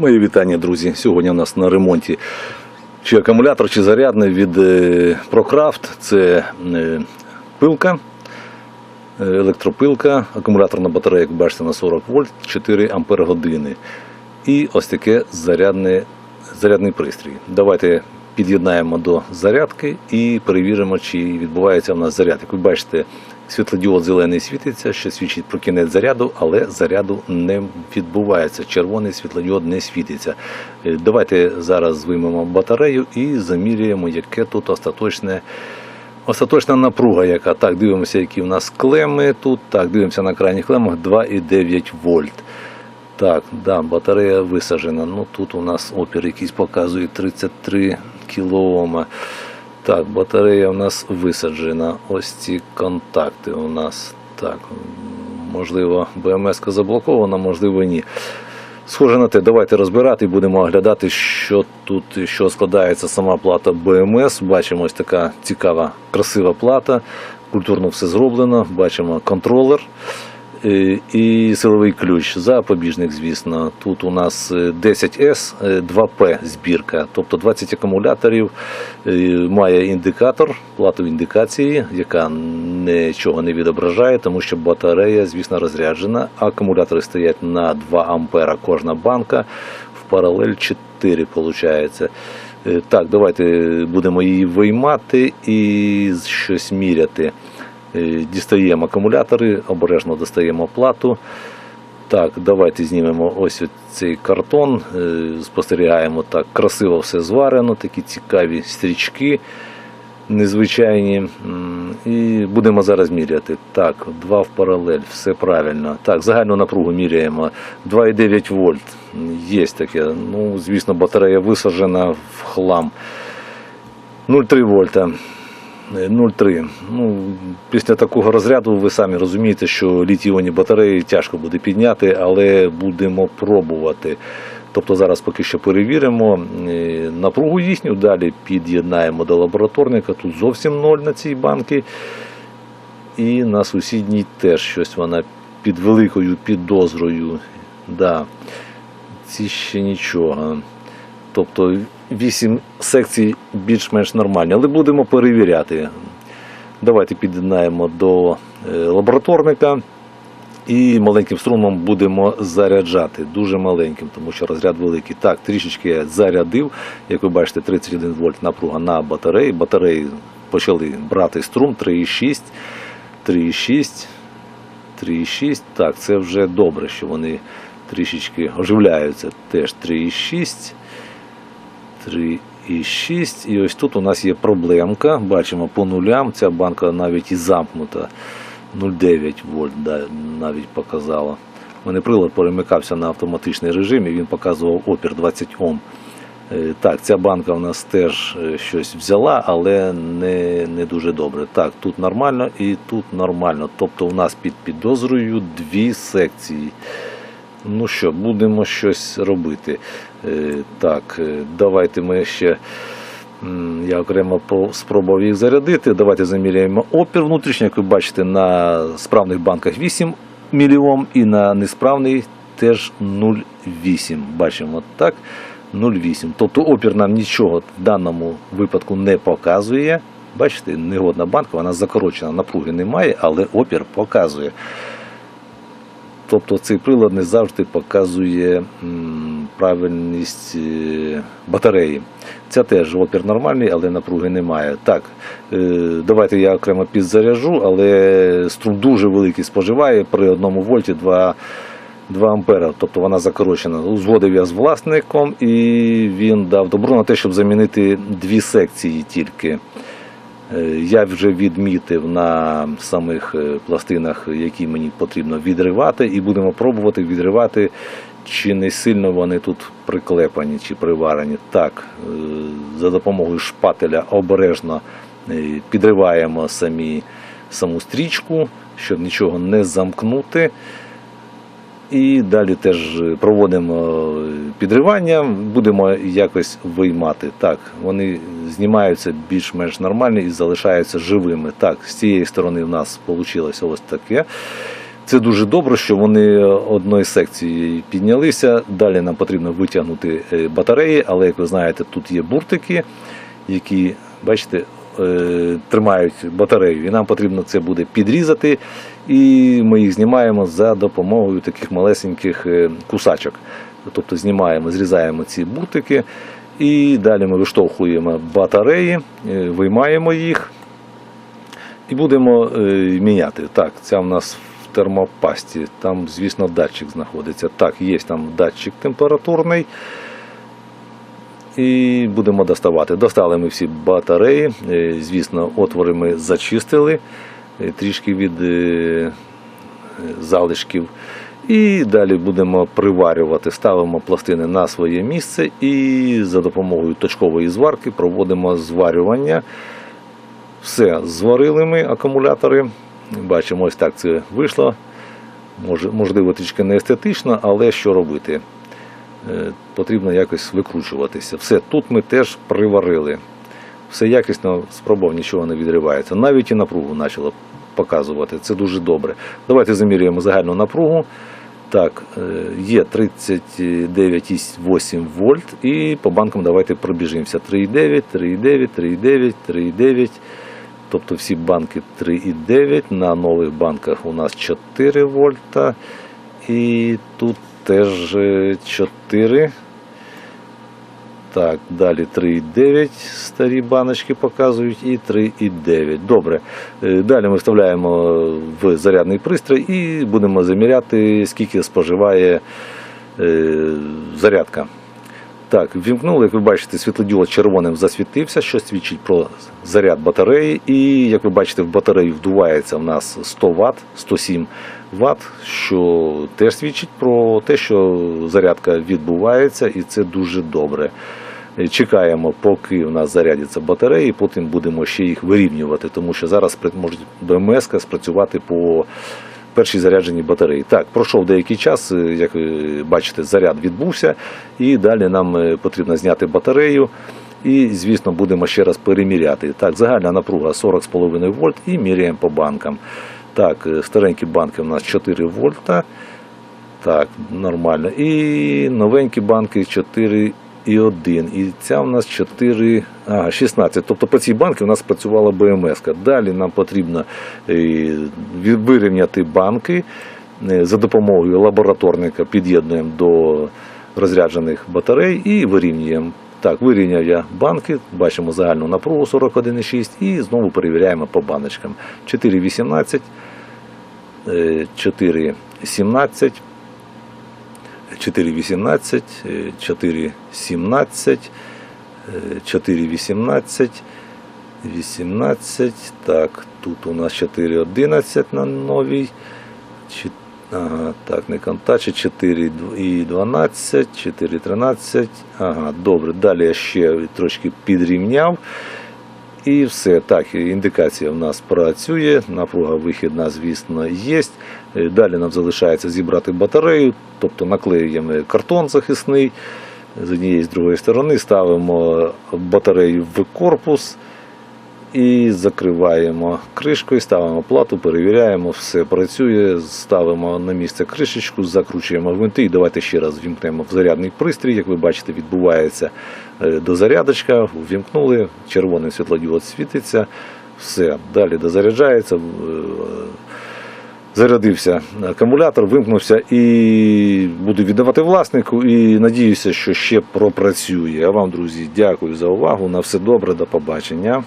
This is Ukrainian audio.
Мої вітання, друзі. Сьогодні у нас на ремонті чи акумулятор, чи зарядний від е, ProCraft. Це е, пилка, е, електропилка, акумуляторна батарея, як бачите, на 40 вольт, 4 ампер години. І ось таке зарядне, зарядний пристрій. Давайте під'єднаємо до зарядки і перевіримо, чи відбувається в нас заряд. Як ви бачите, світлодіод зелений світиться, що свідчить про кінець заряду, але заряду не відбувається. Червоний світлодіод не світиться. Е, Давайте зараз виймемо батарею і заміряємо, яке тут остаточне. Остаточна напруга, яка так дивимося, які в нас клеми тут. Так, дивимося на крайніх клемах 2,9 вольт. Так, да, батарея висаджена. Ну тут у нас опір якийсь показує 33 кілоома. Так, батарея у нас висаджена. Ось ці контакти у нас. Так, можливо, БМС заблокована, можливо, ні. Схоже на те, давайте розбирати і будемо оглядати, що тут, що складається сама плата БМС. Бачимо ось така цікава, красива плата. Культурно все зроблено. Бачимо контролер і силовий ключ. Запобіжник, звісно. Тут у нас е, 10С, е, 2П збірка, тобто 20 акумуляторів. Е, Має індикатор, плату індикації, яка нічого не відображає, тому що батарея, звісно, розряджена. Акумулятори стоять на 2 ампера кожна банка, в паралель 4 виходить. Е, Так, давайте будемо її виймати і щось міряти. Е, Дістаємо акумулятори, обережно достаємо плату. Так, давайте знімемо ось цей картон. е, Спостерігаємо так, красиво все зварено, такі цікаві стрічки незвичайні. І будемо зараз міряти. Так, два в паралель, все правильно. Так, загальну напругу міряємо. 2,9 вольт. Є таке. Ну, звісно, батарея висаджена в хлам. 0,3 вольта. Е, 0,3. Ну, після такого розряду ви самі розумієте, що літіоні батареї тяжко буде підняти, але будемо пробувати. Тобто зараз поки що перевіримо е, напругу їхню, далі під'єднаємо до лабораторника. Тут зовсім ноль на цій банці. І на сусідній теж щось вона під великою підозрою. Да. Ці ще нічого. Тобто 8 секцій більш-менш нормальні, але будемо перевіряти. Давайте під'єднаємо до е, лабораторника і маленьким струмом будемо заряджати. Дуже маленьким, тому що розряд великий. Так, трішечки зарядив. Як ви бачите, 31 вольт напруга на батареї. Батареї почали брати струм 3,6, 3,6, 3,6. Так, це вже добре, що вони трішечки оживляються. Теж 3,6. 3,6. І ось тут у нас є проблемка. Бачимо по нулям. Ця банка навіть і замкнута. 0,9 вольт да, навіть показала. У мене прилад перемикався на автоматичний режим і він показував опір 20 Ом. Е, Так, ця банка у нас теж е, щось взяла, але не, не дуже добре. Так, тут нормально і тут нормально. Тобто у нас під підозрою дві секції. Ну що, будемо щось робити. Е, Так, е, давайте ми ще. Я окремо спробував їх зарядити. Давайте заміряємо опір внутрішній. Як ви бачите, на справних банках 8 мільйом і на несправний теж 0,8. Бачимо так. 0,8. Тобто опір нам нічого в даному випадку не показує. Бачите, негодна банка, вона закорочена, напруги немає, але опір показує. Тобто цей прилад не завжди показує правильність е, батареї. Ця теж опір нормальний, але напруги немає. Так, е, давайте я окремо підзаряжу, але струм дуже великий споживає при одному вольті 2, 2 ампера. Тобто вона закорочена. Узгодив я з власником і він дав добро на те, щоб замінити дві секції тільки. Е, Я вже відмітив на самих е, пластинах, які мені потрібно відривати, і будемо пробувати відривати, чи не сильно вони тут приклепані чи приварені. Так, е, за допомогою шпателя обережно підриваємо самі, саму стрічку, щоб нічого не замкнути. І далі теж проводимо підривання, будемо якось виймати. Так, вони знімаються більш-менш нормально і залишаються живими. Так, з цієї сторони в нас вийшло ось таке. Це дуже добре, що вони одної секції піднялися. Далі нам потрібно витягнути е, батареї, але як ви знаєте, тут є буртики, які, бачите, е, тримають батарею. І нам потрібно це буде підрізати. І ми їх знімаємо за допомогою таких малесеньких е, кусачок. Тобто знімаємо, зрізаємо ці буртики. І далі ми виштовхуємо батареї, е, виймаємо їх і будемо е, міняти. Так, ця в нас в термопасті. Там, звісно, датчик знаходиться. Так, є там датчик температурний. І будемо доставати. Достали ми всі батареї. Е, Звісно, отвори ми зачистили е, трішки від е, залишків. І далі будемо приварювати, ставимо пластини на своє місце і за допомогою точкової зварки проводимо зварювання. Все, зварили ми акумулятори. Бачимо, ось так це вийшло. Можливо, трішки не естетично, але що робити? Е, Потрібно якось викручуватися. Все, тут ми теж приварили. Все якісно спробував, нічого не відривається. Навіть і напругу почало показувати. Це дуже добре. Давайте замірюємо загальну напругу. Так, е, є 39,8 вольт. І по банкам давайте пробіжимося. 3,9, 3,9, 3,9, 3,9. Тобто всі банки 3,9. На нових банках у нас 4 вольта. І тут теж е, 4. Так, далі 3,9 старі баночки показують і 3,9. Добре. Е, Далі ми вставляємо в зарядний пристрій і будемо заміряти, скільки споживає е, зарядка. Так, вімкнули, як ви бачите, світлодіод червоним засвітився, що свідчить про заряд батареї. І як ви бачите, в батарею вдувається в нас 100 Вт, 107 Вт, що теж свідчить про те, що зарядка відбувається, і це дуже добре. Чекаємо, поки у нас зарядяться батареї, потім будемо ще їх вирівнювати, тому що зараз може БМС спрацювати по першій зарядженій батареї. Так, пройшов деякий час, е, як ви бачите, заряд відбувся, і далі нам е, потрібно зняти батарею. І, звісно, будемо ще раз переміряти. Так, загальна напруга 40,5 вольт і міряємо по банкам. Так, е, старенькі банки у нас 4 вольта. Так, нормально. І новенькі банки 4 і 1. І ця у нас 4, ага, 16. Тобто по цій банці у нас працювала БМС. -ка. Далі нам потрібно е, вирівняти банки е, за допомогою лабораторника під'єднуємо до розряджених батарей і вирівнюємо. Так, вирівняв я банки, бачимо загальну напругу 41,6 і знову перевіряємо по баночкам. 4,18, е, 4,17, 4,18, е, 4,17, е, 4,18, 18, так, тут у нас 4,11 на новій, Ага, так, не контачі, 4 і 12, 4, 13. Ага, добре. Далі я ще трошки підрівняв. І все. Так, індикація в нас працює, напруга вихідна, звісно, є. Е, Далі нам залишається зібрати батарею, тобто наклеюємо картон захисний з однієї з другої сторони, ставимо батарею в корпус і закриваємо кришкою, ставимо плату, перевіряємо, все працює, ставимо на місце кришечку, закручуємо гвинти і давайте ще раз вімкнемо в зарядний пристрій. Як ви бачите, відбувається е, дозарядочка, ввімкнули, червоний світлодіод світиться, все, далі дозаряджається. е, Зарядився акумулятор, вимкнувся і буду віддавати власнику. І надіюся, що ще пропрацює. А вам, друзі, дякую за увагу. На все добре, до побачення.